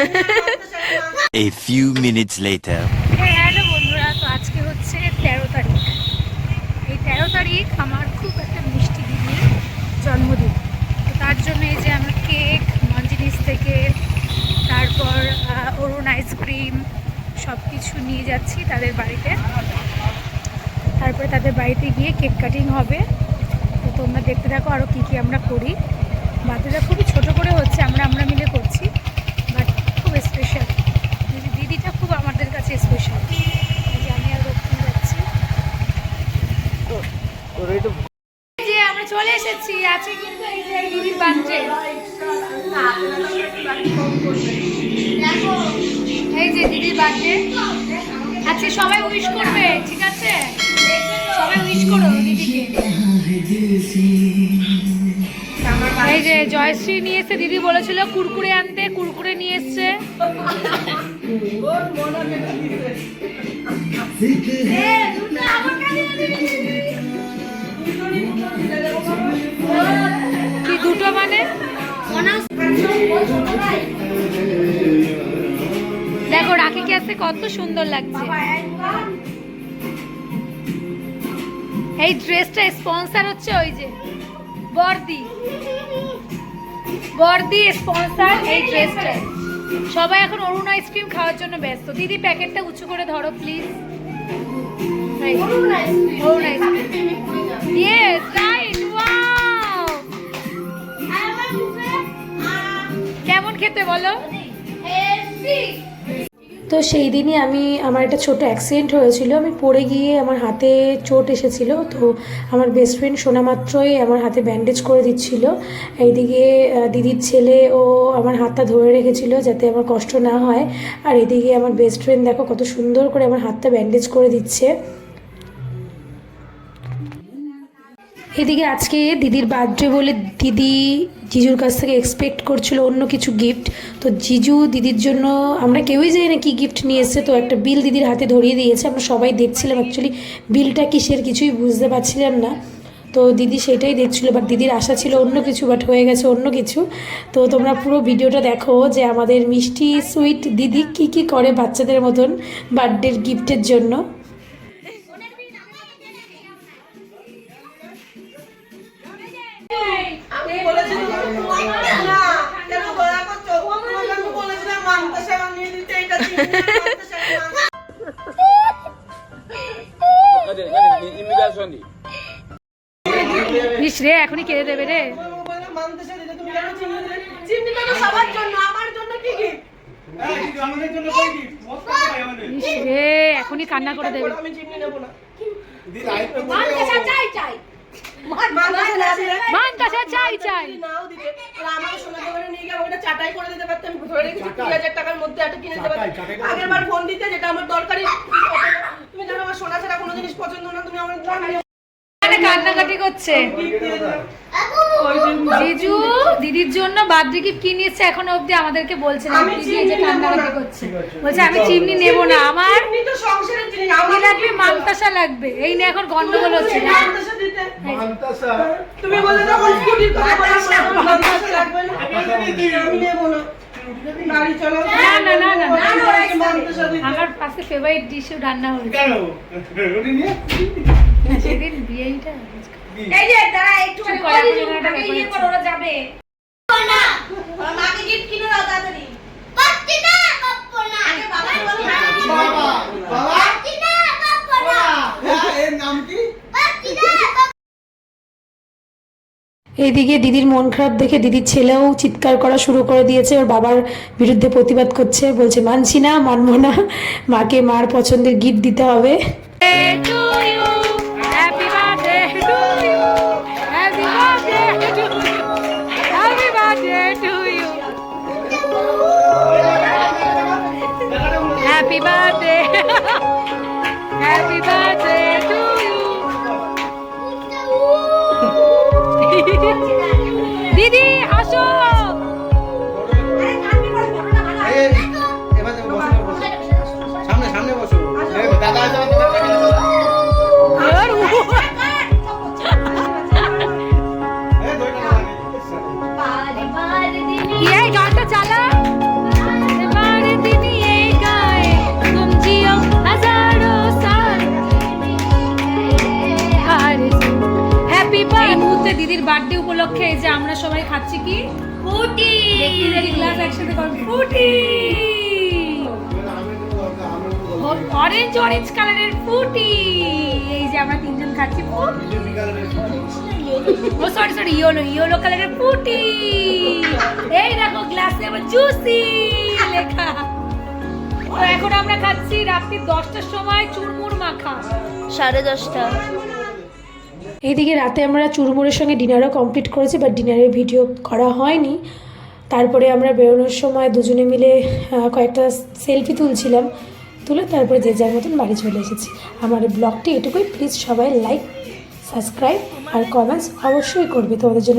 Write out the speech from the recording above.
A few minutes later. Hello বন্ধুরা, তো আজকে হচ্ছে তেরো তারিখ। এই তেরো তারিখ আমার খুব একটা মিষ্টি দিদির জন্মদিন। তো তার জন্য এই যে আমরা কেক, মঞ্জিনিস থেকে তারপর অরুণ আইসক্রিম সব কিছু নিয়ে যাচ্ছি তাদের বাড়িতে। তারপরে তাদের বাড়িতে গিয়ে কেক কাটিং হবে। তো তোমরা দেখতে থাকো আরও কী কী আমরা করি। বাচ্চাটা খুবই ছোট করে হচ্ছে, আমরা আমরা মিলে করছি বাট খুব স্পেশাল দিদিটা খুব আমাদের কাছে স্পেশাল আমি আর রক্ষণ যাচ্ছি এই যে আমরা চলে এসেছি আছে কিন্তু এই যে দিদির বাচ্চে এই যে দিদির বার্থডে আচ্ছা সবাই উইশ করবে ঠিক আছে? সবাই উইশ করো দিদিকে। এই যে জয়শ্রী নিয়ে এসছে দিদি বলেছিল কুরকুরে আনতে কুরকুরে নিয়ে এসছে। কি দুটো মানে? দেখো, রাখিকে আসতে কত সুন্দর লাগছে। এই ড্রেসটা স্পন্সর হচ্ছে ওই যে, বর্দি। বর্দি স্পন্সর এই ড্রেসটা সবাই এখন অরুণ আইসক্রিম খাওয়ার জন্য ব্যস্ত। দিদি, প্যাকেটটা উঁচু করে ধরো please Arun ice cream yes right wow কেমন খেতে বলো? তো সেই দিনই আমি, আমার একটা ছোট অ্যাক্সিডেন্ট হয়েছিল। আমি পড়ে গিয়ে আমার হাতে চোট এসেছিল। তো আমার বেস্ট ফ্রেন্ড শোনা মাত্রই আমার হাতে ব্যান্ডেজ করে দিচ্ছিল। এইদিকে দিদির ছেলে ও আমার হাতটা ধরে রেখেছিল যাতে আমার কষ্ট না হয়। আর এদিকে আমার বেস্ট ফ্রেন্ড দেখো কত সুন্দর করে আমার হাতটা ব্যান্ডেজ করে দিচ্ছে। এদিকে আজকে দিদির বার্থডে বলে দিদি জিজুর কাছ থেকে এক্সপেক্ট করছিল অন্য কিছু গিফট তো জিজু দিদির জন্য আমরা কেউই জানি না কি গিফট নিয়ে এসেছে। তো একটা বিল দিদির হাতে ধরিয়ে দিয়েছে। আমরা সবাই দেখছিলাম অ্যাকচুয়ালি বিলটা কিসের কিছুই বুঝতে পারছিলাম না। তো দিদি সেটাই দেখছিল। বাট দিদির আশা ছিল অন্য কিছু বাট হয়ে গেছে অন্য কিছু। তো তোমরা পুরো ভিডিওটা দেখো যে আমাদের মিষ্টি সুইট দিদি কি কি করে বাচ্চাদের মতন বার্থডের গিফটের জন্য। ইস রে এখনই কেড়ে দেবে রে। ইস রে এখনই কান্না করে দেবে। নেব না। মানতাসা চাই চাই। নাও দিতে। আমাকে সোনা দোকানে নিয়ে গিয়ে আমাকে চাটাই করে দিতে পারতাম ধরে রেখেছি কুড়ি হাজার টাকার মধ্যে একটা কিনে দিতে পারতাম আগের বার ফোন দিতে। যেটা আমার দরকারি তুমি জানো আমার সোনা ছাড়া কোনো জিনিস পছন্দ না তুমি আমার কান্নাকাটি করছে। জিজু দিদির জন্য বার্থডে গিফট কি নিয়েছে এখনও অবধি আমাদেরকে বলছে না দিদি এই যে কান্নাকাটি করছে। বলছে আমি চিমনি নেব না আমার তো সংসারের জিনিস আমার লাগবে? লাগবে। এই নিয়ে এখন গন্ডগোল হচ্ছে। না তুমি বলে দাও ওই স্কুটির কথা বলে আমার লাগবে না। আমি নেব না। গাড়ি চালাও না না না না না আমার পাশে ফেভারিট ডিশও রান্না হয়েছে। সেদিন বিয়েটা এই যে তারা একটু চুপ করে করে, দিন, এখন একটা আগে ইয়ে করো, ওরা যাবে। না। মাকে গিফট কিনে দাও তাড়াতাড়ি। পাচ্ছি না পাপ্পো না। আগে বাবা বাবা বাবা। পাচ্ছি না পাপ্পো না। হ্যাঁ এর নাম কি? পাচ্ছি না এইদিকে দিদির মন খারাপ দেখে দিদির ছেলেও চিৎকার করা শুরু করে দিয়েছে। ওর বাবার বিরুদ্ধে প্রতিবাদ করছে। বলছে মানছি না মানবো না। মাকে মার পছন্দের গিফট দিতে হবে। Happy birthday উপলক্ষে এই যে আমরা সবাই খাচ্ছি কি? ফুটি। গ্লাস একসাথে কর। ফুটি। অরেঞ্জ অরেঞ্জ কালারের ফুটি। এই যে আমরা তিনজন খাচ্ছি ও সরি সরি ইয়েলো ইয়েলো কালারের ফুটি। এই দেখো গ্লাসে আবার জুসি লেখা। তো এখন আমরা খাচ্ছি রাত্রি দশটার সময় চুরমুর মাখা। সাড়ে দশটা। এইদিকে রাতে আমরা চুরমুরের সঙ্গে ডিনারও কমপ্লিট করেছি বাট ডিনারের ভিডিও করা হয়নি। তারপরে আমরা বেরোনোর সময় দুজনে মিলে কয়েকটা সেলফি তুলছিলাম, তুলে তারপরে যে যার মতন বাড়ি চলে এসেছি। আমার ব্লগটি এটুকুই। প্লিজ সবাই লাইক সাবস্ক্রাইব আর কমেন্টস অবশ্যই করবে তোমাদের জন্য।